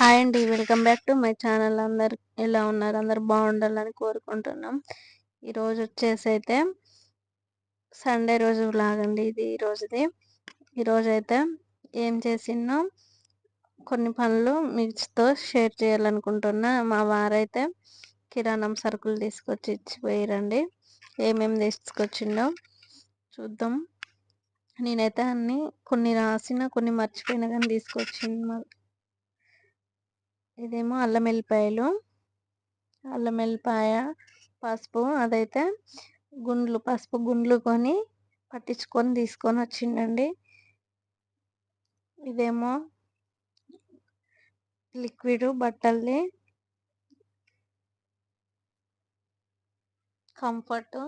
Hi అండి. Welcome back to my channel. అందరు ఎలా ఉన్నారు? అందరు బాగుండాలని కోరుకుంటున్నాం. ఈరోజు వచ్చేసి అయితే సండే రోజు లాగండి ఇది ఈరోజుది ఈరోజు అయితే ఏం చేసినో కొన్ని పనులు మీతో షేర్ చేయాలనుకుంటున్నా. మా వారైతే కిరాణం సరుకులు తీసుకొచ్చి ఇచ్చిపోయారండి. ఏమేమి తీసుకొచ్చిండో చూద్దాం. నేనైతే అన్ని కొన్ని రాసిన కొన్ని మర్చిపోయినా కానీ తీసుకొచ్చింది ఇదేమో అల్లం వెల్లిపాయలు అల్లం వెల్లిపాయ పసుపు అదైతే గుండ్లు పసుపు గుండ్లు కొని పట్టించుకొని తీసుకొని వచ్చిండండి. ఇదేమో లిక్విడ్ బట్టల్ది కంఫర్ట్.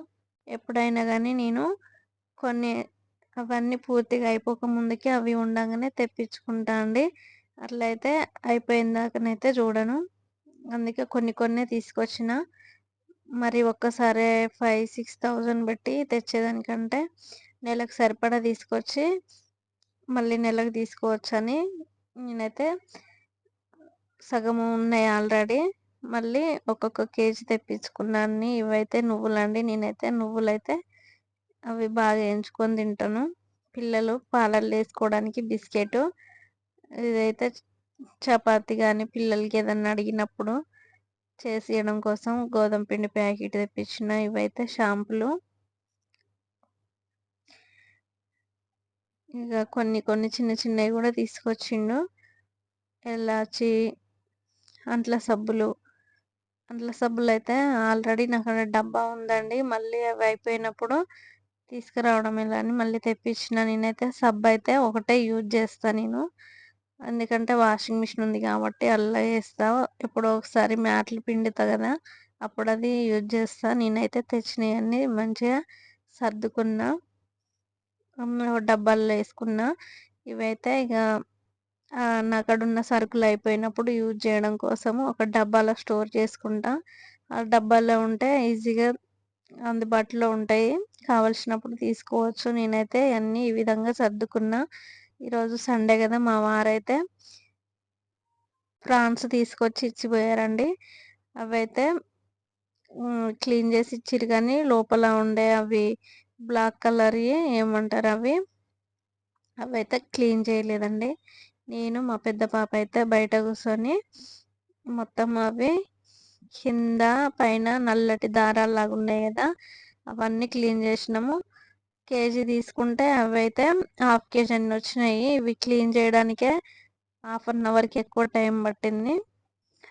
ఎప్పుడైనా కానీ నేను కొన్ని అవన్నీ పూర్తిగా అయిపోక ముందుకి అవి ఉండగానే తెప్పించుకుంటా అండి. అట్లయితే అయితే అయిపోయిందాకనైతే చూడను. అందుకే కొన్ని కొన్ని తీసుకొచ్చిన. మరి ఒక్కసారి ఫైవ్ సిక్స్ థౌజండ్ పెట్టి తెచ్చేదానికంటే నెలకు సరిపడా తీసుకొచ్చి మళ్ళీ నెలకు తీసుకోవచ్చని నేనైతే సగం ఉన్నాయి ఆల్రెడీ. మళ్ళీ ఒక్కొక్క కేజీ తెప్పించుకున్నాను ఇవైతే నువ్వులండి. నేనైతే నువ్వులైతే అవి బాగా ఎంచుకొని తింటాను. పిల్లలు పాలల్లో వేసుకోవడానికి బిస్కెట్ ఇదైతే చపాతి కానీ పిల్లలకి ఏదన్నా అడిగినప్పుడు చేసియడం కోసం గోధుమ పిండి ప్యాకెట్ తెప్పించిన ఇవైతే షాంపులు. ఇక కొన్ని కొన్ని చిన్న చిన్నవి కూడా తీసుకొచ్చిండు. ఎలాచి అంట్ల సబ్బులు. అంట్ల సబ్బులు అయితే ఆల్రెడీ నాకు డబ్బా ఉందండి. మళ్ళీ అవి అయిపోయినప్పుడు తీసుకురావడం ఎలా అని మళ్ళీ తెప్పించిన. నేనైతే సబ్బు అయితే ఒకటే యూజ్ చేస్తాను నేను. ఎందుకంటే వాషింగ్ మిషన్ ఉంది కాబట్టి అల్లా వేస్తా ఎప్పుడో ఒకసారి మ్యాట్లు పిండుతా కదా అప్పుడు అది యూజ్ చేస్తా. నేనైతే తెచ్చినవన్నీ మంచిగా సర్దుకున్నా. డబ్బాల్లో వేసుకున్నా. ఇవైతే ఇక నాకడున్న సరుకులు అయిపోయినప్పుడు యూజ్ చేయడం కోసం ఒక డబ్బాలో స్టోర్ చేసుకుంటా. ఆ డబ్బాలో ఉంటే ఈజీగా అందుబాటులో ఉంటాయి. కావలసినప్పుడు తీసుకోవచ్చు. నేనైతే అన్నీ ఈ విధంగా సర్దుకున్నా. ఈరోజు సండే కదా మా వారైతే ప్రాన్స్ తీసుకొచ్చి ఇచ్చిపోయారండి. అవైతే క్లీన్ చేసి ఇచ్చిరు కానీ లోపల ఉండే అవి బ్లాక్ కలర్ ఏమంటారు అవి అవైతే క్లీన్ చేయలేదండి. నేను మా పెద్ద పాప అయితే బయట కూర్చొని మొత్తం అవి కింద పైన నల్లటి దారాలు లాగా ఉన్నాయి కదా అవన్నీ క్లీన్ చేసినాము. కేజీ తీసుకుంటే అవి అయితే హాఫ్ కేజీ అన్ని వచ్చినాయి. ఇవి క్లీన్ చేయడానికే హాఫ్ అన్ అవర్కి ఎక్కువ టైం పట్టింది.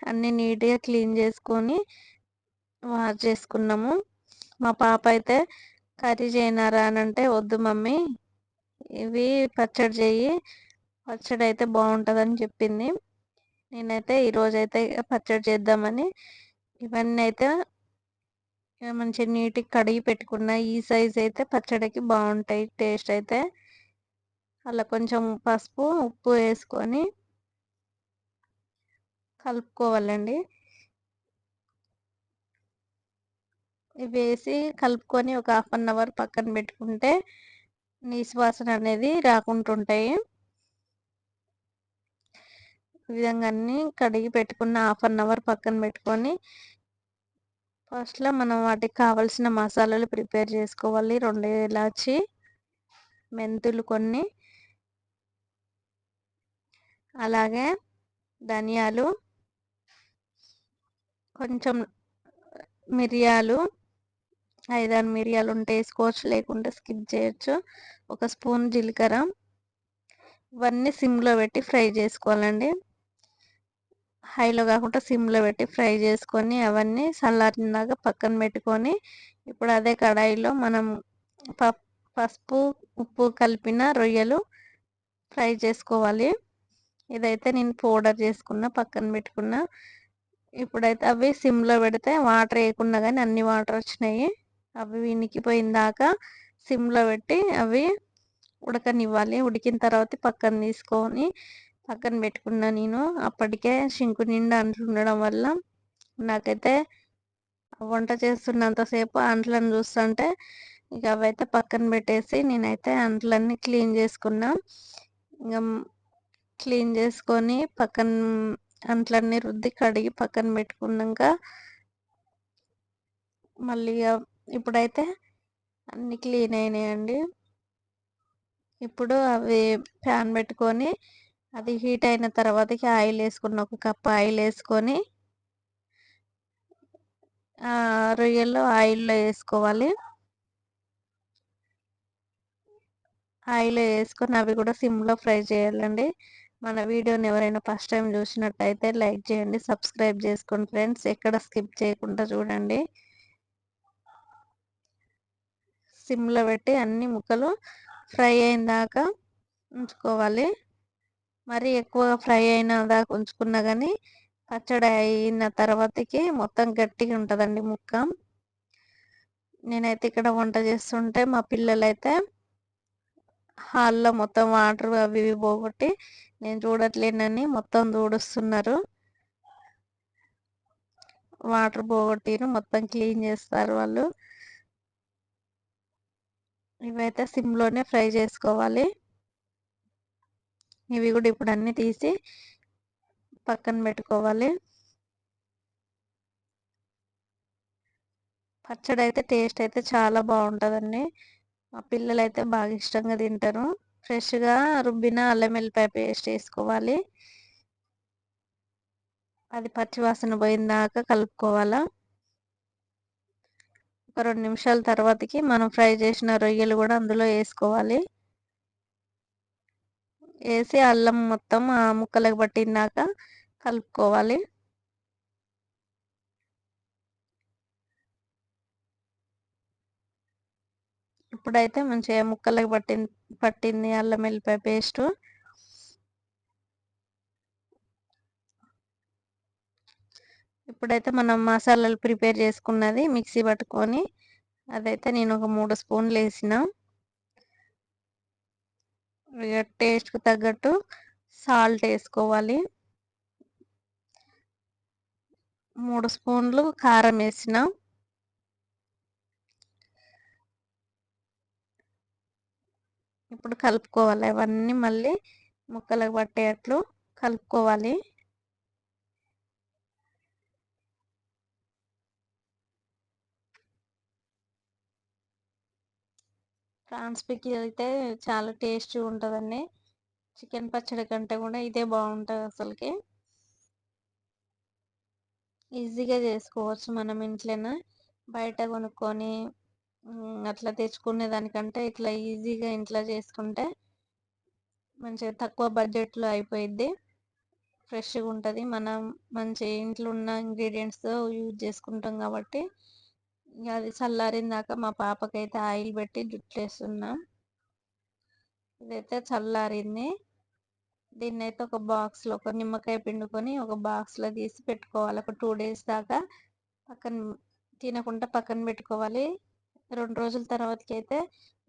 అన్నీ నీట్గా క్లీన్ చేసుకొని వాష్ చేసుకున్నాము. మా పాప అయితే కర్రీ చేయనారా అని అంటే వద్దు మమ్మీ ఇవి పచ్చడి చేయి పచ్చడి అయితే బాగుంటుందని చెప్పింది. నేనైతే ఈరోజైతే పచ్చడి చేద్దామని ఇవన్నీ అయితే మంచిగా నీట్గా కడిగి పెట్టుకున్న ఈ సైజ్ అయితే పచ్చడికి బాగుంటాయి టేస్ట్ అయితే. అలా కొంచెం పసుపు ఉప్పు వేసుకొని కలుపుకోవాలండి. వేసి కలుపుకొని ఒక హాఫ్ అన్ అవర్ పక్కన పెట్టుకుంటే నీసు వాసన అనేది రాకుంటుంటాయి. ఈ విధంగా అన్ని కడిగి పెట్టుకున్న హాఫ్ అన్ అవర్ పక్కన పెట్టుకొని ఫస్ట్లో మనం వాటికి కావాల్సిన మసాలాలు ప్రిపేర్ చేసుకోవాలి. రెండు ఇలాచి మెంతులు కొన్ని. అలాగే ధనియాలు కొంచెం మిరియాలు ఐదారు మిరియాలు ఉంటే వేసుకోవచ్చు. లేకుంటే స్కిప్ చేయొచ్చు. ఒక స్పూన్ జీలకర్ర. ఇవన్నీ సిమ్లో పెట్టి ఫ్రై చేసుకోవాలండి. హైలో కాకుండా సిమ్లో పెట్టి ఫ్రై చేసుకొని అవన్నీ చల్లారినాక పక్కన పెట్టుకొని ఇప్పుడు అదే కడాయిలో మనం పసుపు ఉప్పు కలిపిన రొయ్యలు ఫ్రై చేసుకోవాలి. ఇదైతే నేను పౌడర్ చేసుకున్న పక్కన పెట్టుకున్న. ఇప్పుడైతే అవి సిమ్లో పెడితే వాటర్ వేయకుండా కానీ అన్ని వాటర్ వచ్చినాయి. అవి వినికిపోయిన దాకా సిమ్లో పెట్టి అవి ఉడకనివ్వాలి. ఉడికిన తర్వాత పక్కన తీసుకొని పక్కన పెట్టుకున్నా నేను. అప్పటికే షింకు నిండా అంట్లు ఉండడం వల్ల నాకైతే వంట చేస్తున్నంతసేపు అంట్లను చూస్తుంటే ఇక అవైతే పక్కన పెట్టేసి నేనైతే అంట్లన్నీ క్లీన్ చేసుకున్నా. ఇంకా క్లీన్ చేసుకొని పక్కన అంట్లన్నీ రుద్ది కడిగి పక్కన పెట్టుకున్నాక మళ్ళీ ఇప్పుడైతే అన్నీ క్లీన్ అయినాయండి. ఇప్పుడు అవి ప్యాన్ పెట్టుకొని అది హీట్ అయిన తర్వాతకి ఆయిల్ వేసుకున్న ఒక కప్ ఆయిల్ వేసుకొని రొయ్యలు ఆయిల్లో వేసుకోవాలి. ఆయిల్ వేసుకొని అవి కూడా సిమ్లో ఫ్రై చేయాలండి. మన వీడియోని ఎవరైనా ఫస్ట్ టైం చూసినట్టయితే లైక్ చేయండి సబ్స్క్రైబ్ చేసుకోండి ఫ్రెండ్స్. ఎక్కడ స్కిప్ చేయకుండా చూడండి. సిమ్లో పెట్టి అన్ని ముక్కలు ఫ్రై అయిన దాకా ఉంచుకోవాలి. మరి ఎక్కువగా ఫ్రై అయిన దాకా ఉంచుకున్నా కానీ పచ్చడి అయిన తర్వాతకి మొత్తం గట్టిగా ఉంటుందండి ముక్క. నేనైతే ఇక్కడ వంట చేస్తుంటే మా పిల్లలైతే హాల్లో మొత్తం వాటర్ అవి ఇవి పోగొట్టి నేను చూడట్లేనని మొత్తం దూడుస్తున్నారు వాటర్ పోగొట్టిరు మొత్తం క్లీన్ చేస్తారు వాళ్ళు. ఇవైతే సిమ్లోనే ఫ్రై చేసుకోవాలి. ఇవి కూడా ఇప్పుడు అన్నీ తీసి పక్కన పెట్టుకోవాలి. పచ్చడి అయితే టేస్ట్ అయితే చాలా బాగుంటుందండి. మా పిల్లలు అయితే బాగా ఇష్టంగా తింటారు. ఫ్రెష్గా రుబ్బిన అల్లం వెల్లిపాయ పేస్ట్ వేసుకోవాలి. అది పచ్చివాసన పోయిందాక కలుపుకోవాలా. ఒక రెండు నిమిషాల తర్వాతకి మనం ఫ్రై చేసిన రొయ్యలు కూడా అందులో వేసుకోవాలి. వేసి అల్లం మొత్తం ఆ ముక్కలకు పట్టినాక కలుపుకోవాలి. ఇప్పుడైతే మంచిగా ముక్కలకు పట్టి పట్టింది అల్లం వెల్లిపాయ పేస్ట్. ఇప్పుడైతే మనం మసాలాలు ప్రిపేర్ చేసుకున్నది మిక్సీ పట్టుకొని అదైతే నేను ఒక మూడు స్పూన్లు వేసిన. టేస్ట్కి తగ్గట్టు సాల్ట్ వేసుకోవాలి మూడు స్పూన్లు కారం వేసిన ఇప్పుడు కలుపుకోవాలి. అవన్నీ మళ్ళీ ముక్కలకు పట్టేటట్లు కలుపుకోవాలి. ప్రాన్స్ పిక్కి అయితే చాలా టేస్టీ ఉంటుందండి. చికెన్ పచ్చడి కంటే కూడా ఇదే బాగుంటుంది అసలుకి. ఈజీగా చేసుకోవచ్చు మనం ఇంట్లోనే. బయట కొనుక్కొని అట్లా తెచ్చుకునే దానికంటే ఇట్లా ఈజీగా ఇంట్లో చేసుకుంటే మంచిగా తక్కువ బడ్జెట్లో అయిపోయిద్ది. ఫ్రెష్గా ఉంటుంది. మనం మంచి ఇంట్లో ఉన్న ఇంగ్రీడియంట్స్ యూజ్ చేసుకుంటాం కాబట్టి అది చల్లారిందాక మా పాపకైతే ఆయిల్ పెట్టి జుట్టు వేస్తున్నాం ఇదైతే చల్లారింది. దీన్ని అయితే ఒక బాక్స్లో ఒక నిమ్మకాయ పిండుకొని ఒక బాక్స్లో తీసి పెట్టుకోవాలి. ఒక టూ డేస్ దాకా పక్కన తినకుండా పక్కన పెట్టుకోవాలి. రెండు రోజుల తర్వాతకి అయితే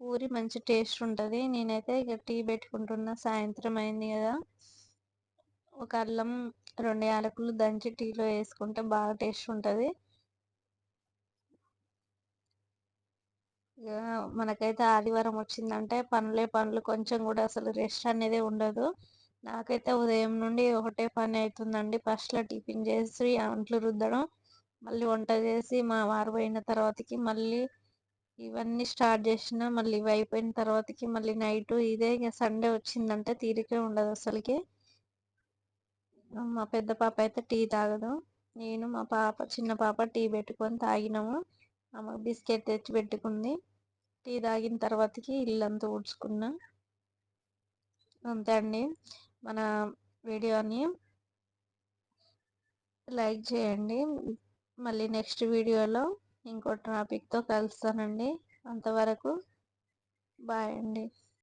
ఊరి మంచి టేస్ట్ ఉంటుంది. నేనైతే ఇక టీ పెట్టుకుంటున్నా. సాయంత్రం అయింది కదా. ఒక అల్లం రెండు యాలకులు దంచి టీలో వేసుకుంటే బాగా టేస్ట్ ఉంటుంది. మనకైతే ఆదివారం వచ్చిందంటే పనులే పనులు కొంచెం కూడా అసలు రెస్ట్ అనేది ఉండదు. నాకైతే ఉదయం నుండి ఒకటే పని అవుతుందండి ఫస్ట్లో టిఫిన్ చేసి అంట్లు రుద్దడం మళ్ళీ వంట చేసి మా వారు పోయిన తర్వాతకి మళ్ళీ ఇవన్నీ స్టార్ట్ చేసిన మళ్ళీ ఇవి అయిపోయిన తర్వాతకి మళ్ళీ నైట్ ఇదే ఇక సండే వచ్చిందంటే తీరికే ఉండదు అసలుకి. మా పెద్ద పాప అయితే టీ తాగదు. నేను మా పాప చిన్న పాప టీ పెట్టుకొని తాగినాము. ఆమె బిస్కెట్ తెచ్చి పెట్టుకుంది. టీ తాగిన తర్వాతకి ఇల్లంతా ఊడ్చుకున్నా. అంతే అండి. మన వీడియోని లైక్ చేయండి. మళ్ళీ నెక్స్ట్ వీడియోలో ఇంకో టాపిక్తో కలుస్తానండి. అంతవరకు బాయ్ అండి.